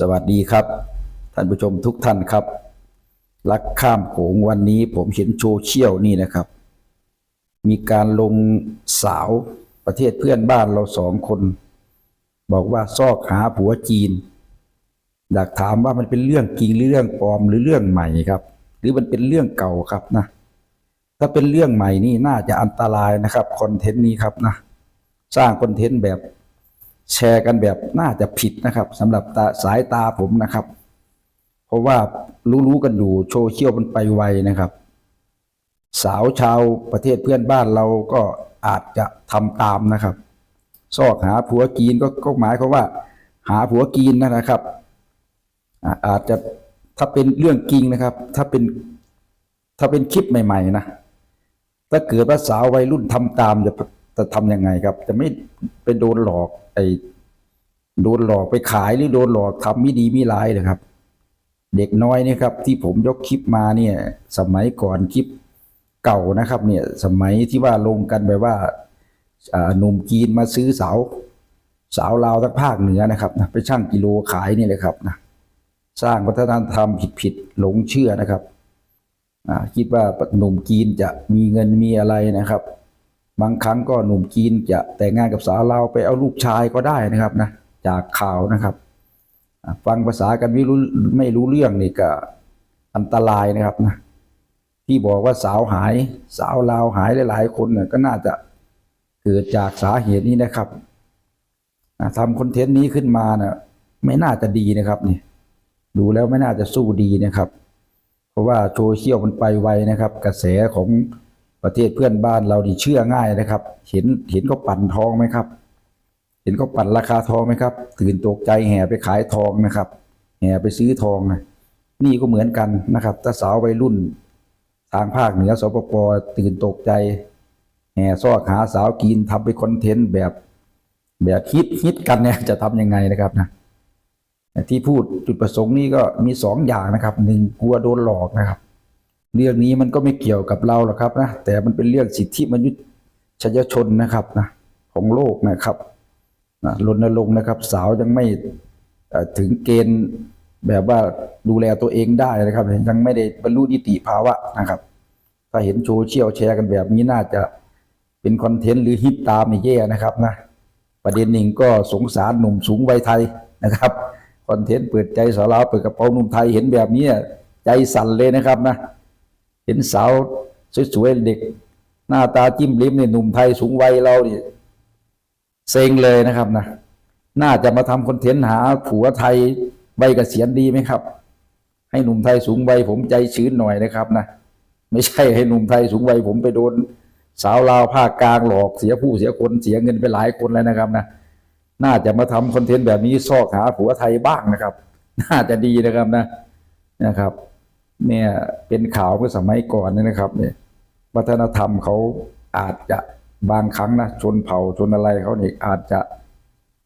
สวัสดีครับ ท่านผู้ชมทุกท่านครับลักข้ามโขงวันนี้ผมเห็นโซเชี่ยลนี่นะครับ มีการลงสาวประเทศเพื่อนบ้านเราสองคน บอกว่าซอกหาผัวจีน อยากถามว่ามันเป็นเรื่องจริงหรือเรื่องปลอมหรือเรื่องใหม่ครับ หรือมันเป็นเรื่องเก่าครับนะ ถ้าเป็นเรื่องใหม่นี่น่าจะอันตรายนะครับคอนเทนต์นี้ครับนะ สร้างคอนเทนต์แบบ แชร์กันแบบน่าจะผิดนะครับสำหรับตาสายตาผมนะครับ เพราะว่ารู้ๆกันอยู่โซเชียลมันไปไวนะครับ สาวชาวประเทศเพื่อนบ้านเราก็อาจจะทำตามนะครับ ซอกหาผัวกีนก็ก็หมายความว่า หาผัวกีนนะครับ อาอาจจะถ้าเป็นเรื่องจริงนะครับ ถ้าเป็นถ้าเป็นคลิปใหม่ ๆ นะ ถ้าเกิดว่าสาววัยรุ่นทำตามจะ จะทำยังไงครับ จะไม่ไปโดนหลอก ไอ้โดนหลอกไปขายหรือโดนหลอกทำไม่ดีไม่ร้ายเลยครับ เด็กน้อยเนี่ยครับ ที่ผมยกคลิปมาเนี่ย สมัยก่อนคลิปเก่านะครับ เนี่ย สมัยที่ว่าลงกันแบบว่าหนุ่มจีนมาซื้อสาวสาวลาวทั้งภาคเหนือนะครับนะไปช่างกิโลขายนี่เลยครับนะสร้างวัฒนธรรมผิดๆหลงเชื่อนะครับคิดว่าหนุ่มจีนจะมีเงินมีอะไรนะครับ บางครั้งก็หนุ่มจีนจะแต่งงานกับสาวลาวไปเอาลูกชายก็ได้นะครับนะจากข่าวนะครับ ฟังภาษากันไม่รู้ไม่รู้เรื่องนี่ก็อันตรายนะครับนะที่บอกว่าสาวหายสาวลาวหายหลายๆคนเนี่ยก็น่าจะเกิดจากสาเหตุนี้นะครับอ่าทำคอนเทนต์นี้ขึ้นมาเนะ่ะไม่น่าจะดีนะครับนี่ดูแล้วไม่น่าจะสู้ดีนะครับ เพราะว่าโซเชียลมันไปไวนะครับ กระแสของ ประเทศเพื่อนบ้านเรานี่เชื่อง่ายนะครับ เห็นเห็นก็ปั่นทองไหมครับ เห็นก็ปั่นราคาทองไหมครับ ตื่นตกใจแห่ไปขายทองนะครับ แห่ไปซื้อทองนะนี่ก็เหมือนกันนะครับ ถ้าสาววัยรุ่น ทางภาคเหนือสปปตื่นตกใจ แห่ซอกหาสาวกินทำเป็นคอนเทนต์แบบแบบฮิตฮิตกันเนี่ยจะทำยังไงนะครับนะที่พูดจุดประสงค์นี้ก็มีสองอย่างนะครับหนึ่งกลัวโดนหลอกนะครับ เรื่องนี้มันก็ไม่เกี่ยวกับเราหรอกครับนะแต่มันเป็นเรื่องสิทธิมนุษยชนนะครับนะของโลกนะครับนะรณรงค์นะครับ สาวยังไม่ถึงเกณฑ์แบบว่าดูแลตัวเองได้นะครับ ยังไม่ได้บรรลุนิติภาวะนะครับ ถ้าเห็นโซเชียลแชร์กันแบบนี้น่าจะเป็นคอนเทนต์หรือฮิตตามนี่แย่นะครับนะประเด็นหนึ่งก็สงสารหนุ่มสูงวัยไทยนะครับคอนเทนต์เปิดใจสาวลาวเปิดกระเป๋าหนุ่มไทยเห็นแบบนี้ใจสั่นเลยนะครับนะ เห็นสาวสวยๆเด็ก หน้าตาจิ้มลิ้มเนี่ยหนุ่มไทยสูงวัยเราเนี่ยเซ็งเลยนะครับนะน่าจะมาทำคอนเทนต์หาผัวไทยใบเกษียณดีไหมครับ ให้หนุ่มไทยสูงวัยผมใจชื้นหน่อยนะครับนะไม่ใช่ให้หนุ่มไทยสูงวัยผมไปโดนสาวลาวภาคกลางหลอกเสียผู้เสียคนเสียเงินไปหลายคนแล้วนะครับนะน่าจะมาทำคอนเทนต์แบบนี้ซอกหาผัวไทยบ้างนะครับ น่าจะดีนะครับนะนะครับ เนี่ยเป็นข่าวเมื่อสมัยก่อนเนยนะครับเนี่ยวัฒนธรรมเขาอาจจะบางครั้งนะชนเผ่าชนอะไรเขาเนี่ยอาจจะ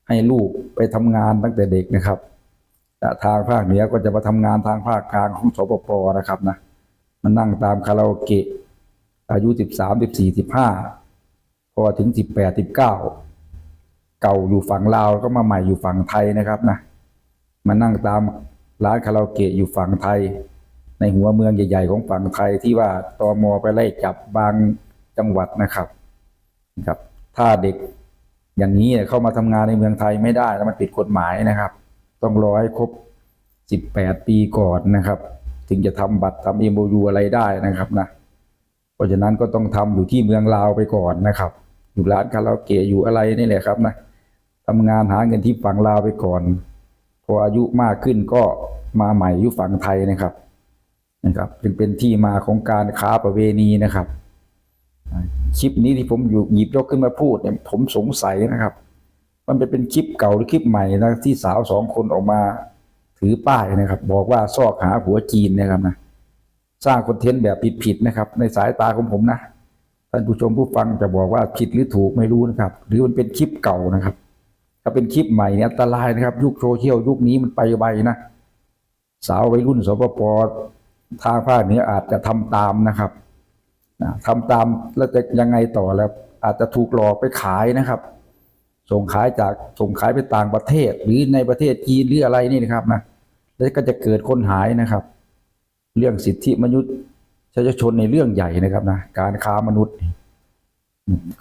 ให้ลูกไปทำงานตั้งแต่เด็กนะครับทางภาคเหนือก็จะมาทำงานทางภาคกลางของสปปนะครับนะมันนั่งตามคาราโอเกะ อายุสิบสามสิบสี่สิบห้าพอถึงสิบแปดสิบเก้าเก่าอยู่ฝั่งลาวก็มาใหม่อยู่ฝั่งไทยนะครับนะมานั่งตามร้านคาราโอเกะอยู่ฝั่งไทย ในหัวเมืองใหญ่ ๆ ของฝั่งไทยที่ว่าตมไปไล่จับบางจังหวัดนะครับครับ ถ้าเด็กอย่างนี้เข้ามาทำงานในเมืองไทยไม่ได้แล้วมันผิดกฎหมายนะครับ ต้องรอให้ครบ 18 ปีก่อนนะครับ ถึงจะทำบัตรทำเอ็มยูอะไรได้นะครับนะเพราะฉะนั้นก็ต้องทำอยู่ที่เมืองลาวไปก่อนนะครับ อยู่ร้านคาราโอเกะอยู่อะไรนี่แหละครับนะทำงานหาเงินที่ฝั่งลาวไปก่อน พออายุมากขึ้นก็มาใหม่อยู่ฝั่งไทยนะครับ นะครับจึงเป็นที่มาของการค้าประเวณีนะครับคลิปนี้ที่ผมอยู่หยิบยกขึ้นมาพูดเนี่ยผมสงสัยนะครับ มันเป็นเป็นคลิปเก่าหรือคลิปใหม่นะที่สาวสองคนออกมาถือป้ายนะครับ บอกว่าซอกหาผัวจีนนะครับนะสร้างคอนเทนต์แบบผิดๆนะครับ ในสายตาของผมนะท่านผู้ชมผู้ฟังจะบอกว่าผิดหรือถูกไม่รู้นะครับ หรือมันเป็นคลิปเก่านะครับ ถ้าเป็นคลิปใหม่เนี่ยอันตรายนะครับ ยุคโซเชียลยุคนี้มันไปไวนะสาววัยรุ่นสปป ทางภาคเหนืออาจจะทำตามนะครับนะทำตามแล้วจะยังไงต่อแล้ว อาจจะถูกหลอกไปขายนะครับ ส่งขายจากส่งขายไปต่างประเทศ หรือในประเทศจีนหรืออะไรนี่นะครับนะแล้วก็จะเกิดคนหายนะครับ เรื่องสิทธิมนุษยชนในเรื่องใหญ่นะครับนะการค้ามนุษย์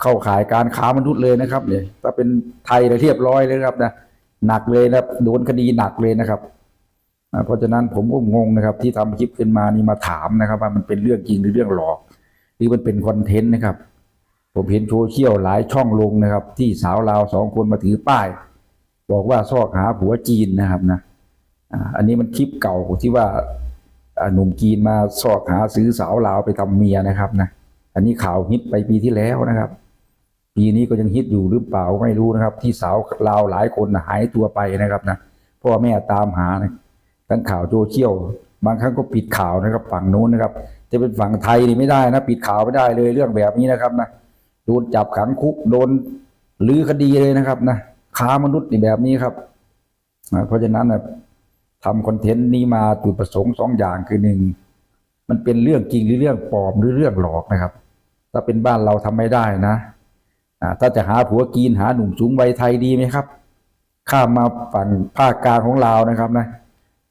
เข้าขายการค้ามนุษย์เลยนะครับเนี่ยถ้าเป็นไทยเนี่ยเรียบร้อยเลยครับนะหนักเลยนะโดนคดีหนักเลยนะครับ เพราะฉะนั้นผมก็งงนะครับที่ทำคลิปขึ้นมานี่มาถามนะครับ ว่ามันเป็นเรื่องจริงหรือเรื่องหลอก หรือมันเป็นคอนเทนต์นะครับ ผมเห็นโซเชียลหลายช่องลงนะครับ ที่สาวลาวสองคนมาถือป้าย บอกว่าซอกหาผัวจีนนะครับนะอันนี้มันคลิปเก่าที่ว่าหนุ่มจีนมาซอกหาซื้อสาวลาวไปทำเมียนะครับนะอันนี้ข่าวฮิตไปปีที่แล้วนะครับ ปีนี้ก็ยังฮิตอยู่หรือเปล่าไม่รู้นะครับ ที่สาวลาวหลายคนหายตัวไปนะครับนะพ่อแม่ตามหานะ ทั้งข่าวโซเชียลบางครั้งก็ปิดข่าวนะครับฝั่งนู้นนะครับ จะเป็นฝั่งไทยนี่ไม่ได้นะ ปิดข่าวไม่ได้เลยเรื่องแบบนี้นะครับนะโดนจับขังคุกโดนลื้อคดีเลยนะครับนะค้ามนุษย์นี่แบบนี้ครับอ่าเพราะฉะนั้นนะทำคอนเทนต์นี้มาจุดประสงค์สองอย่างคือหนึ่งมันเป็นเรื่องจริงหรือเรื่องปลอมหรือเรื่องหลอกนะครับ ถ้าเป็นบ้านเราทำไม่ได้นะถ้าจะหาผัวกีนหาหนุ่มสูงวัยไทยดีไหมครับ ข้ามมาฝั่งภาคกลางของลาวนะครับนะ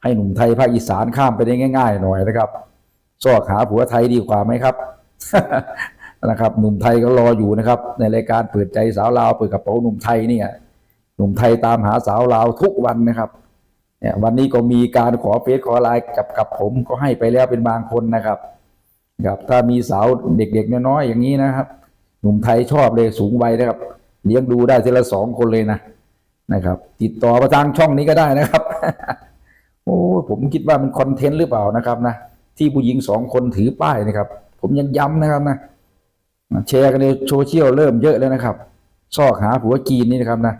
ให้หนุ่มไทยภาคอีสานข้ามไปได้ง่าย ๆ หน่อยนะครับซอกหาผัวไทยดีกว่าไหมครับนะครับ หนุ่มไทยก็รออยู่นะครับ ในรายการเปิดใจสาวลาวเปิดกระเป๋าหนุ่มไทยเนี่ยหนุ่มไทยตามหาสาวลาวทุกวันนะครับเนี่ยวันนี้ก็มีการขอเฟซขอไลน์กับกับผมก็ให้ไปแล้วเป็นบางคนนะครับครับ ถ้ามีสาวเด็กๆน้อยๆอย่างนี้นะครับ หนุ่มไทยชอบเลยสูงวัยนะครับ เลี้ยงดูได้ทีละสองคนเลยนะนะครับ ติดต่อมาทางช่องนี้ก็ได้นะครับ โอ้ผมคิดว่ามันคอนเทนต์หรือเปล่านะครับนะที่ผู้หญิงสองคนถือป้ายนะครับ ผมยังย้ำนะครับนะแชร์กันในโซเชียลเริ่มเยอะแล้วนะครับซอกหาผัวจีนนี่นะครับนะ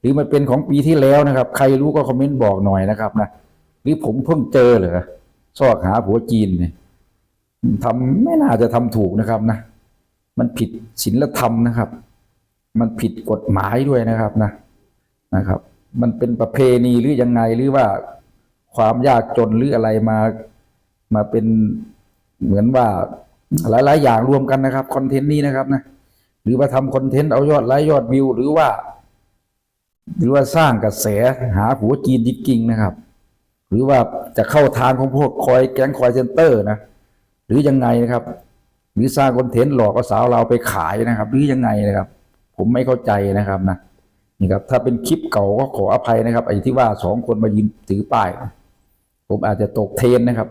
หรือมันเป็นของปีที่แล้วนะครับ ใครรู้ก็คอมเมนต์บอกหน่อยนะครับนะหรือผมเพิ่งเจอเหรอซอกหาผัวจีนเนี่ยทำไม่น่าจะทำถูกนะครับนะมันผิดศีลธรรมนะครับ มันผิดกฎหมายด้วยนะครับนะนะครับ มันเป็นประเพณีหรือยังไงหรือว่า ความยากจนหรืออะไรมามาเป็นเหมือนว่าหลาย ๆ อย่างรวมกันนะครับคอนเทนต์นี้นะครับนะหรือว่าทำคอนเทนต์เอายอดไลค์ยอดวิว หรือว่า หรือว่าสร้างกระแสหาผัวจีนจริงๆนะครับ หรือว่าจะเข้าทางของพวกคอยแก๊งคอยเซ็นเตอร์นะหรือยังไงนะครับ หรือสร้างคอนเทนต์หลอกเอาสาวเราไปขายนะครับ หรือยังไงนะครับ ผมไม่เข้าใจนะครับนะนี่ครับถ้าเป็นคลิปเก่าก็ขออภัยนะครับไอ้ที่ว่าสองคนมายืนถือป้ายนะ ผมอาจจะตกเทรนนะครับ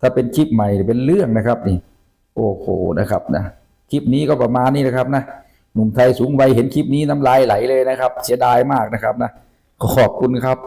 ถ้าเป็นคลิปใหม่เป็นเรื่องนะครับนี่ โอ้โหนะครับนะคลิปนี้ก็ประมาณนี้นะครับนะหนุ่มไทยสูงวัยเห็นคลิปนี้น้ำลายไหลเลยนะครับ เสียดายมากนะครับนะขอบคุณครับ